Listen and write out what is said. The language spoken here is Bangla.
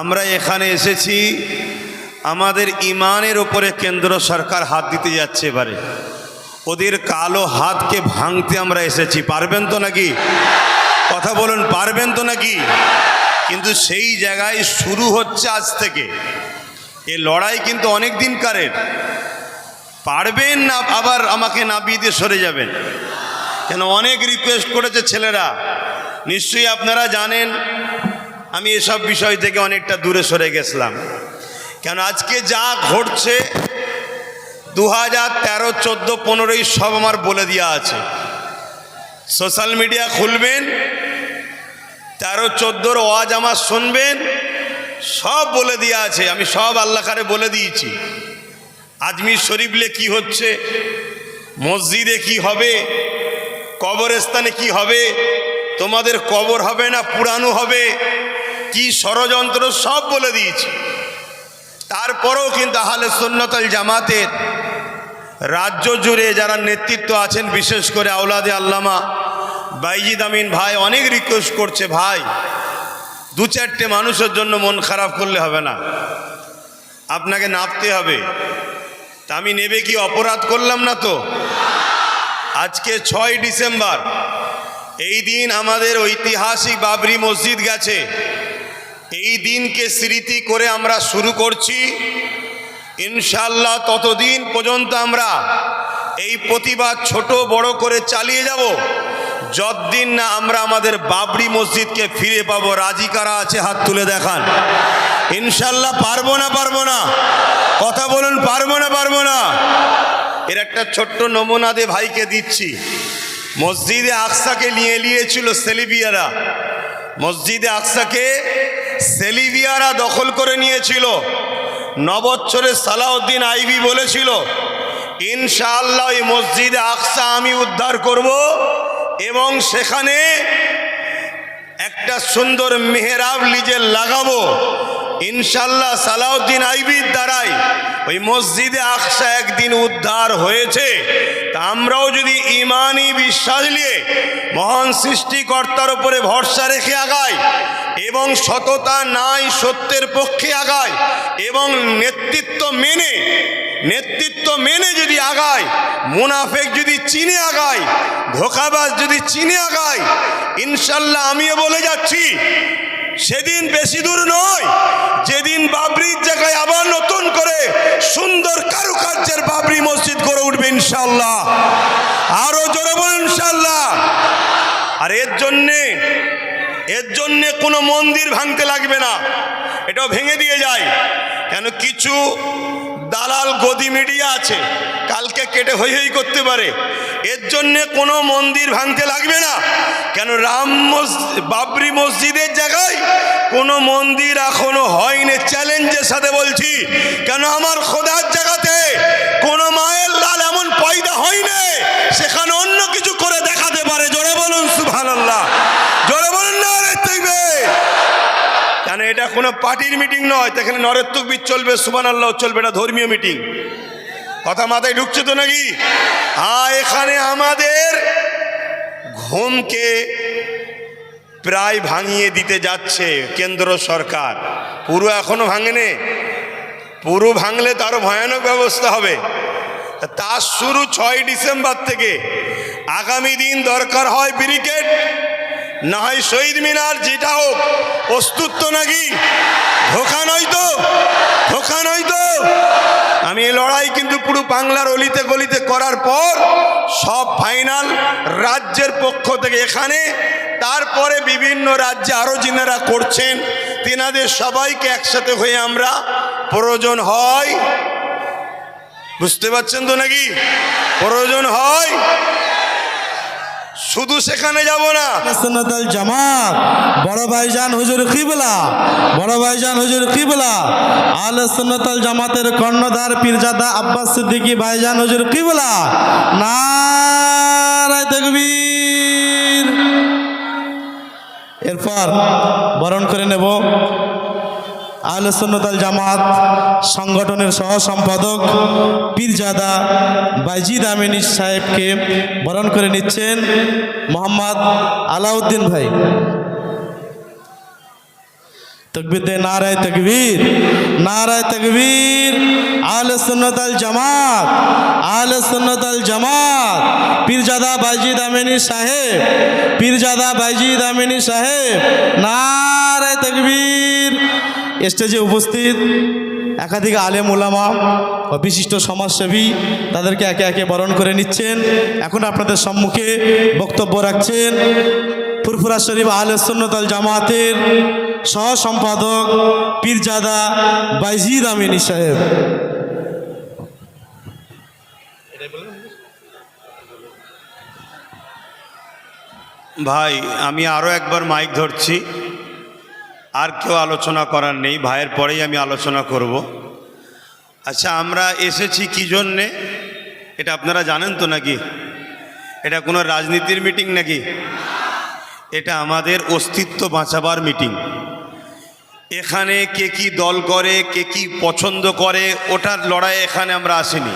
আমরা এখানে এসেছি, আমাদের ইমানের ওপরে কেন্দ্র সরকার হাত দিতে যাচ্ছে এবারে। ওদের কালো হাতকে ভাঙতে আমরা এসেছি, পারবেন তো নাকি? কথা বলুন, পারবেন তো নাকি? কিন্তু সেই জায়গায় শুরু হচ্ছে আজ থেকে। এ লড়াই কিন্তু অনেক দিনকারের পারবেন না, আবার আমাকে নাবিয়ে দিয়ে সরে যাবেন। কেন, অনেক রিকোয়েস্ট করেছে ছেলেরা। নিশ্চয়ই আপনারা জানেন আমি এসব বিষয় থেকে অনেকটা দূরে সরে গেছিলাম। কেন আজকে যা ঘটছে দু হাজার তেরো, চোদ্দ পনেরোই সব আমার বলে দেওয়া আছে। সোশ্যাল মিডিয়া খুলবেন, তেরো, চোদ্দোর ওয়াজ আমার শুনবেন, সব বলে দেওয়া আছে। আমি সব আল্লাহকারে বলে দিয়েছি। আজমির শরীফলে কি হচ্ছে, মসজিদে কি হবে, কবরস্থানে কি হবে, তোমাদের কবর হবে না, পুরানো হবে? কি ষড়যন্ত্র সব বলে দিয়েছি। তারপরেও কিন্তু আহলে সুন্নতল জামাতের রাজ্য জুড়ে যারা নেতৃত্ব আছেন, বিশেষ করে আওলাদে আল্লামা বাইজিদ আমিন ভাই, অনেক রিকোয়েস্ট করছে, ভাই, দু চারটে মানুষের জন্য মন খারাপ করলে হবে না। আপনাকে নাপতে হবে। তা আমি নেবে কি অপরাধ করলাম না তো? আজকে ছয় ডিসেম্বর। এই দিন আমাদের ঐতিহাসিক বাবরি মসজিদ গেছে। এই দিনকে স্মৃতি করে আমরা শুরু করছি। ইনশাল্লাহ ততদিন পর্যন্ত আমরা এই প্রতিবাদ ছোট বড় করে চালিয়ে যাব। যতদিন না আমরা আমাদের বাবরি মসজিদকে ফিরে পাবো, রাজি কারা আছে হাত তুলে দেখান। ইনশাল্লাহ পারব না পারব না। কথা বলুন, পারব না পারব না। এর একটা ছোট্ট নমুনা দিয়ে ভাইকে দিচ্ছি। মসজিদে আকসাকে নিয়ে নিয়েছিল সেলিবিয়ারা। মসজিদে আকসাকে সেলিবিয়ারা দখল করে নিয়েছিল। নবচ্ছরে সালাউদ্দিন আইবি বলেছিল, ইনশাআল্লাহ এই মসজিদে আকসা আমি উদ্ধার করব এবং সেখানে একটা সুন্দর মেহরাব লিজে লাগাবো। ইনশাল্লাহ সালাউদ্দিন আইবির দ্বারাই ওই মসজিদে আকসা একদিন উদ্ধার হয়েছে। তা আমরাও যদি ইমানি বিশ্বাস নিয়ে মহান সৃষ্টিকর্তার উপরে ভরসা রেখে আগাই এবং সততা নাই সত্যের পক্ষে আগায় এবং নেতৃত্ব মেনে নেতৃত্ব মেনে যদি আগায় মুনাফেক যদি চিনে আগায় ধোকাবাজ যদি চিনে আগায় ইনশাল্লাহ আমিও বলে যাচ্ছি সেদিন বেশি দূর নয়, যেদিন বাবরির জায়গায় আবার নতুন করে সুন্দর কারুকার্যের বাবরি মসজিদ করে উঠবে ইনশাল্লাহ আরও জোরে বলুন ইনশাল্লাহ আর এর জন্যে এর জন্যে কোনো মন্দির ভাঙতে লাগবে না। এটাও ভেঙে দিয়ে যায়। কেন? কিছু দালাল গদি মিডিয়া আছে, কালকে কেটে হই হই করতে পারে। এর জন্যে কোনো মন্দির ভাঙতে লাগবে না। কেন রাম মসজিদ বাবরি মসজিদের জায়গায় কোনো মন্দির এখনও হয়নি। চ্যালেঞ্জের সাথে বলছি, কেন আমার খোদার জায়গাতে কোনো মায়ের লাল এমন পয়দা হয়নি? সেখানে অন্য কিছু করে দেখাতে পারে। জোরে বলুন, সুবহানাল্লাহ। জোরে বলুন না রে দেখবে কেন এটা কোনো পার্টির মিটিং নয় এখানে নরের তকবির চলবে সুবান আল্লাহ চলবে, এটা ধর্মীয় মিটিং। কথা মাথায় ঢুকছে তো নাকি? হ্যাঁ এখানে আমাদের ঘুমকে প্রায় ভাঙিয়ে দিতে যাচ্ছে কেন্দ্র সরকার। পুরো এখনও ভাঙেনে। পুরো ভাঙলে তারও ভয়ানক ব্যবস্থা হবে। তার শুরু ছয় ডিসেম্বর থেকে। আগামী দিন দরকার হয় ব্রিগেড না হয় শহীদ মিনার যেটা হোক প্রস্তুত তো নাকি? ধোকা নয় তো? ধোকা নয় তো? আমি এই লড়াই কিন্তু পুরো বাংলার অলিতে গলিতে করার পর সব ফাইনাল রাজ্যের পক্ষ থেকে এখানে, তারপরে বিভিন্ন রাজ্যে আরও যিনারা করছেন, তেনাদের সবাইকে একসাথে হয়ে আমরা প্রয়োজন হয়। বুঝতে পারছেন তো নাকি? প্রয়োজন হয়। শুধু সেখানে যাব না। সুন্নতল জামাত, বড় ভাইজান হুজুর কিবলা, বড় ভাইজান হুজুর কিবলা আলে সুন্নতল জামাতের কর্ণধার পীরজাদা আব্বাস সিদ্দিকী ভাইজান হুজুর কিবলা। নারায় তকবীর। এরপর বরণ করে নেব। আহলে সুন্নতাল জামাত সংগঠনের সহ সম্পাদক পীরজাদা বাইজিদ আমিনী সাহেবকে বরণ করে নিচ্ছেন মোহাম্মদ আলাউদ্দিন ভাই। তকবির দে নারায় তকবীর নারায় তকবীর আলে সুন্নত আল জামাত আলে সুন্নত আল জামাত, পীরজাদা বাইজিদ আমিনী সাহেব, পীরজাদা বাইজিদ আমিনী সাহেব, নারায় তকবীর। স্টেজে উপস্থিত একাধিক আলেম ওলামা বিশিষ্ট সমাজসেবী তাদেরকে একে একে বরণ করে নিচ্ছেন। এখন আপনাদের সম্মুখে বক্তব্য রাখছেন ফুরফুরা শরীফ আলে সুন্নতাল জামাতের সহ সম্পাদক পীরজাদা বাইজিদ আমিনী সাহেব। ভাই, আমি আরও একবার মাইক ধরছি। আর কেউ আলোচনা করার নেই, ভাইয়ের পরেই আমি আলোচনা করব। আচ্ছা আমরা এসেছি কি জন্যে? এটা আপনারা জানেন তো নাকি? এটা কোনো রাজনীতির মিটিং নাকি? এটা আমাদের অস্তিত্ব বাঁচাবার মিটিং। এখানে কে কি দল করে, কে কি পছন্দ করে, ওটার লড়াই এখানে আমরা আসিনি।